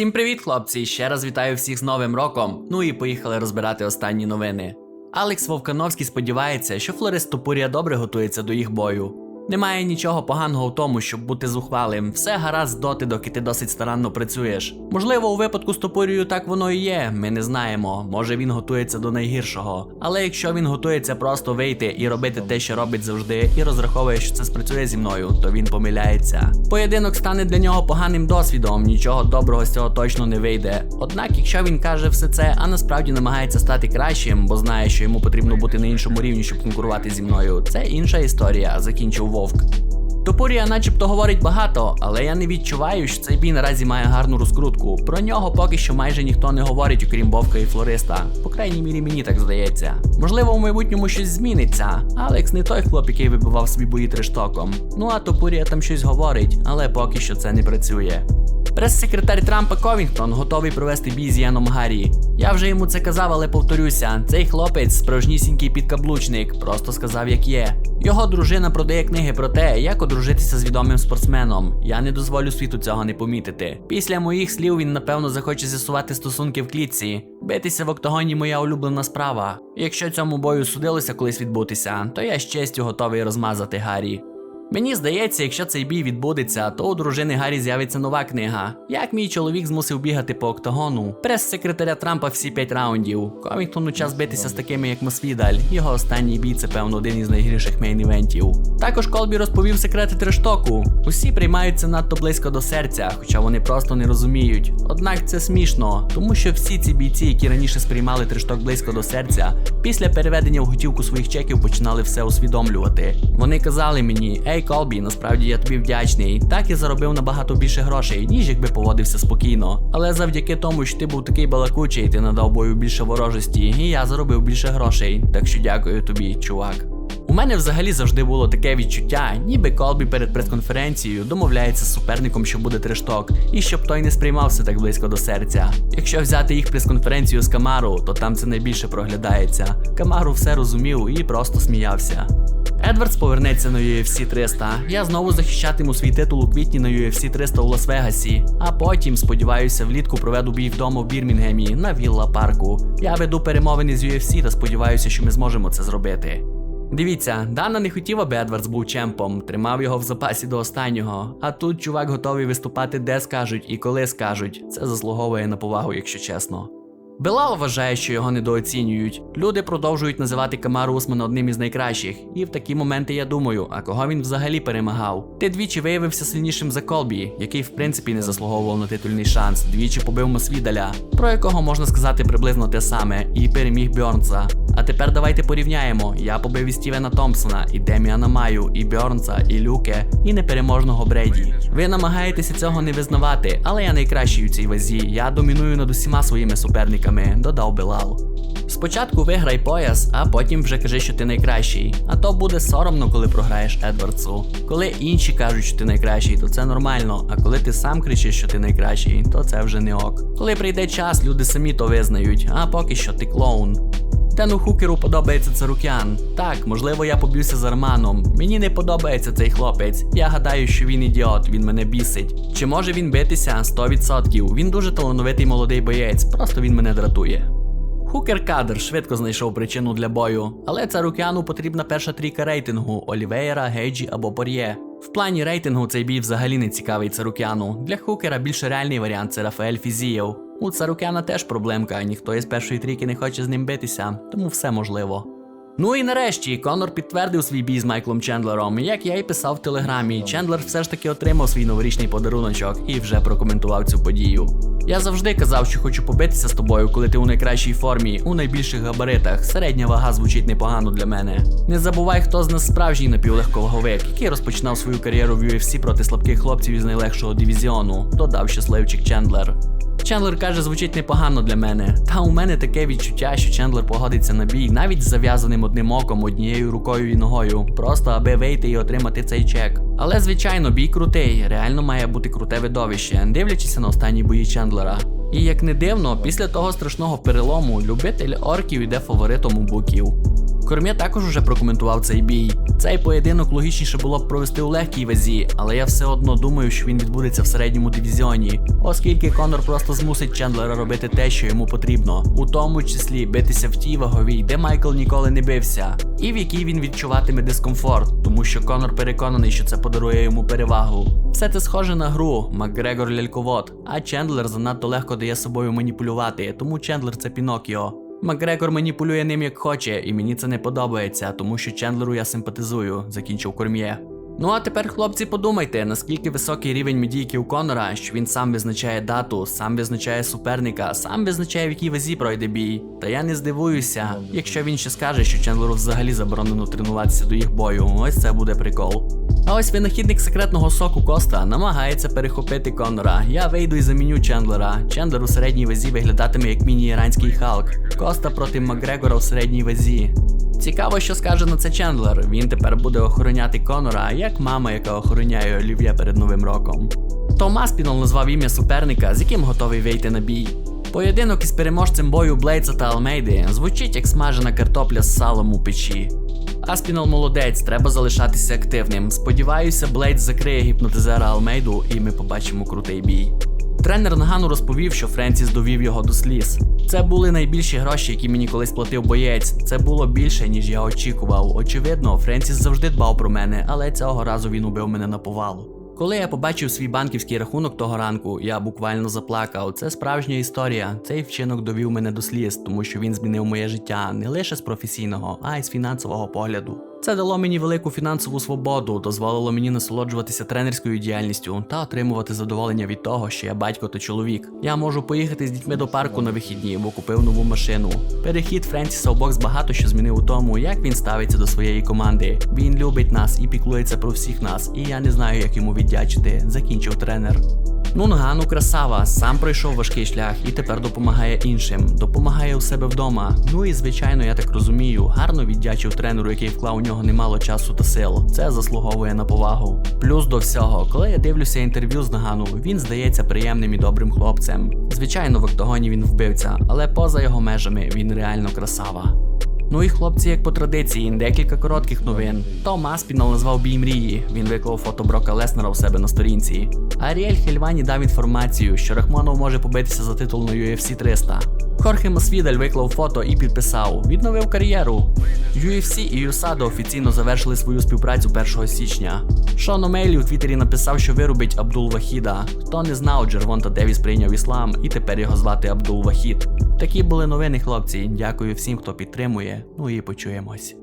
Всім привіт, хлопці! Ще раз вітаю всіх з Новим роком. Ну і поїхали розбирати останні новини. Алекс Вовкановський сподівається, що Флорист Топурія добре готується до їх бою. Немає нічого поганого в тому, щоб бути зухвалим. Все гаразд доти, доки ти досить старанно працюєш. Можливо, у випадку з Топурією так воно і є. Ми не знаємо. Може він готується до найгіршого. Але якщо він готується просто вийти і робити те, що робить завжди, і розраховує, що це спрацює зі мною, то він помиляється. Поєдинок стане для нього поганим досвідом. Нічого доброго з цього точно не вийде. Однак, якщо він каже все це, а насправді намагається стати кращим, бо знає, що йому потрібно бути на іншому рівні, щоб конкурувати зі мною, це інша історія. Закінчив Вовк. Топурія начебто говорить багато, але я не відчуваю, що цей бій наразі має гарну розкрутку. Про нього поки що майже ніхто не говорить, окрім Вовка і Флориста. По крайній мірі мені так здається. Можливо, в майбутньому щось зміниться. Алекс не той хлоп, який вибивав собі бої трештоком. Ну а Топурія там щось говорить, але поки що це не працює. Прес-секретар Трампа Ковінгтон готовий провести бій з Яном Гаррі. Я вже йому це казав, але повторюся: цей хлопець справжнісінький підкаблучник, просто сказав, як є. Його дружина продає книги про те, як одружитися з відомим спортсменом. Я не дозволю світу цього не помітити. Після моїх слів він напевно захоче з'ясувати стосунки в клітці. Битися в октагоні моя улюблена справа. Якщо цьому бою судилося колись відбутися, то я з честю готовий розмазати Гаррі. Мені здається, якщо цей бій відбудеться, то у дружини Гаррі з'явиться нова книга. Як мій чоловік змусив бігати по октагону. Прес-секретаря Трампа всі 5 раундів. Ковінгтону час битися з такими, як Мосвідаль. Його останній бій це певно один із найгірших мейн-івентів. Також Колбі розповів секрети трештоку. Усі приймаються надто близько до серця, хоча вони просто не розуміють. Однак це смішно, тому що всі ці бійці, які раніше сприймали трешток близько до серця, після переведення в готівку своїх чеків починали все усвідомлювати. Вони казали мені, ей Колбі, насправді я тобі вдячний. Так я заробив набагато більше грошей, ніж якби поводився спокійно. Але завдяки тому, що ти був такий балакучий, ти надав бою більше ворожості, і я заробив більше грошей. Так що дякую тобі, чувак. У мене взагалі завжди було таке відчуття, ніби Колбі перед прес-конференцією домовляється з суперником, що буде трешток, і щоб той не сприймався так близько до серця. Якщо взяти їх прес-конференцію з Камару, то там це найбільше проглядається. Камару все розумів і просто сміявся. Едвардс повернеться на UFC 300. Я знову захищатиму свій титул у квітні на UFC 300 у Лас-Вегасі. А потім, сподіваюся, влітку проведу бій вдома в Бірмінгемі на Вілла парку. Я веду перемовини з UFC та сподіваюся, що ми зможемо це зробити. Дивіться, Дана не хотів, аби Едвардс був чемпом, тримав його в запасі до останнього. А тут чувак готовий виступати де скажуть і коли скажуть. Це заслуговує на повагу, якщо чесно. Белал вважає, що його недооцінюють. Люди продовжують називати Камару Усмана одним із найкращих. І в такі моменти я думаю, а кого він взагалі перемагав? Ти двічі виявився сильнішим за Колбі, який в принципі не заслуговував на титульний шанс. Двічі побив Мосвідаля, про якого можна сказати приблизно те саме, і переміг Бьорнса. А тепер давайте порівняємо. Я побив і Стівена Томпсона, і Деміана Маю, і Бьорнса, і Люке, і непереможного Брейді. Ви намагаєтеся цього не визнавати, але я найкращий у цій вазі. Я доміную над усіма своїми суперниками, додав Белал. Спочатку виграй пояс, а потім вже кажи, що ти найкращий. А то буде соромно, коли програєш Едвардсу. Коли інші кажуть, що ти найкращий, то це нормально. А коли ти сам кричиш, що ти найкращий, то це вже не ок. Коли прийде час, люди самі то визнають, а поки що ти клоун. Тену Хукеру подобається Царукян. Так, можливо, я поб'юся з Арманом. Мені не подобається цей хлопець. Я гадаю, що він ідіот, він мене бісить. Чи може він битися? 100%. Він дуже талановитий молодий боєць, просто він мене дратує. Хукер кадр швидко знайшов причину для бою, але Царукяну потрібна перша трійка рейтингу Олівейра, Гейджі або Пор'є. В плані рейтингу цей бій взагалі не цікавий Царукяну. Для Хукера більш реальний варіант це Рафаель Фізієв. У Царукяна теж проблемка, ніхто із першої трійки не хоче з ним битися, тому все можливо. Ну і нарешті Конор підтвердив свій бій з Майклом Чендлером. Як я й писав в телеграмі, Чендлер все ж таки отримав свій новорічний подаруночок і вже прокоментував цю подію. Я завжди казав, що хочу побитися з тобою, коли ти у найкращій формі, у найбільших габаритах. Середня вага звучить непогано для мене. Не забувай, хто з нас справжній напівлегковаговик, який розпочинав свою кар'єру в UFC проти слабких хлопців із найлегшого дивізіону, додав щасливчик Чендлер. Чендлер каже, звучить непогано для мене. Та у мене таке відчуття, що Чендлер погодиться на бій навіть з зав'язаним одним оком, однією рукою і ногою, просто аби вийти і отримати цей чек. Але звичайно, бій крутий, реально має бути круте видовище, дивлячись на останні бої Чендлера. І як не дивно, після того страшного перелому любитель орків іде фаворитом у буків. Корм'є також уже прокоментував цей бій. Цей поєдинок логічніше було б провести у легкій вазі, але я все одно думаю, що він відбудеться в середньому дивізіоні, оскільки Конор просто змусить Чендлера робити те, що йому потрібно, у тому числі битися в тій ваговій, де Майкл ніколи не бився, і в якій він відчуватиме дискомфорт, тому що Конор переконаний, що це подарує йому перевагу. Все це схоже на гру Макгрегор ляльковод, а Чендлер занадто легко дає собою маніпулювати, тому Чендлер це Пінокіо. Макгрегор маніпулює ним як хоче, і мені це не подобається, тому що Чендлеру я симпатизую, закінчив Корм'є. Ну а тепер, хлопці, подумайте, наскільки високий рівень медійки у Конора, що він сам визначає дату, сам визначає суперника, сам визначає, в якій вазі пройде бій. Та я не здивуюся, якщо він ще скаже, що Чендлеру взагалі заборонено тренуватися до їх бою. Ось це буде прикол. А ось винахідник секретного соку Коста намагається перехопити Конора. Я вийду і заміню Чендлера. Чендлер у середній вазі виглядатиме як міні-іранський Халк. Коста проти Макгрегора у середній вазі. Цікаво, що скаже на це Чендлер. Він тепер буде охороняти Конора, як мама, яка охороняє Олів'є перед новим роком. Томас Пінол назвав ім'я суперника, з яким готовий вийти на бій. Поєдинок із переможцем бою Блейдса та Алмейди звучить як смажена картопля з салом у печі. Аспінал молодець, треба залишатися активним. Сподіваюся, Блейдс закриє гіпнотизера Алмейду, і ми побачимо крутий бій. Тренер Нагану розповів, що Френсіс довів його до сліз. Це були найбільші гроші, які мені колись платив боєць. Це було більше, ніж я очікував. Очевидно, Френсіс завжди дбав про мене, але цього разу він убив мене на повалу. Коли я побачив свій банківський рахунок того ранку, я буквально заплакав. Це справжня історія. Цей вчинок довів мене до сліз, тому що він змінив моє життя не лише з професійного, а й з фінансового погляду. Це дало мені велику фінансову свободу, дозволило мені насолоджуватися тренерською діяльністю та отримувати задоволення від того, що я батько та чоловік. Я можу поїхати з дітьми до парку на вихідні, бо купив нову машину. Перехід Френсіса бокс багато що змінив у тому, як він ставиться до своєї команди. Він любить нас і піклується про всіх нас, і я не знаю, як йому віддячити. Закінчив тренер. Нунгану красава, сам пройшов важкий шлях і тепер допомагає іншим, допомагає у себе вдома. Ну і звичайно, я так розумію, гарно віддячив тренеру, який вклав у нього немало часу та сил. Це заслуговує на повагу. Плюс до всього, коли я дивлюся інтерв'ю з Нагану, він здається приємним і добрим хлопцем. Звичайно, в октагоні він вбивця, але поза його межами він реально красава. Ну і хлопці, як по традиції, декілька коротких новин. Том Аспінал назвав бій мрії. Він виклав фото Брока Леснера у себе на сторінці. Аріель Хельвані дав інформацію, що Рахмонов може побитися за титул на UFC 300. Хорхе Масвідаль виклав фото і підписав: відновив кар'єру. UFC і USADA офіційно завершили свою співпрацю 1 січня. Шон Омейлі у Твіттері написав, що вирубить Абдул Вахіда. Хто не знав, Джервонта Девіс прийняв іслам, і тепер його звати Абдул Вахід. Такі були новини, хлопці. Дякую всім, хто підтримує. Ну і почуємось.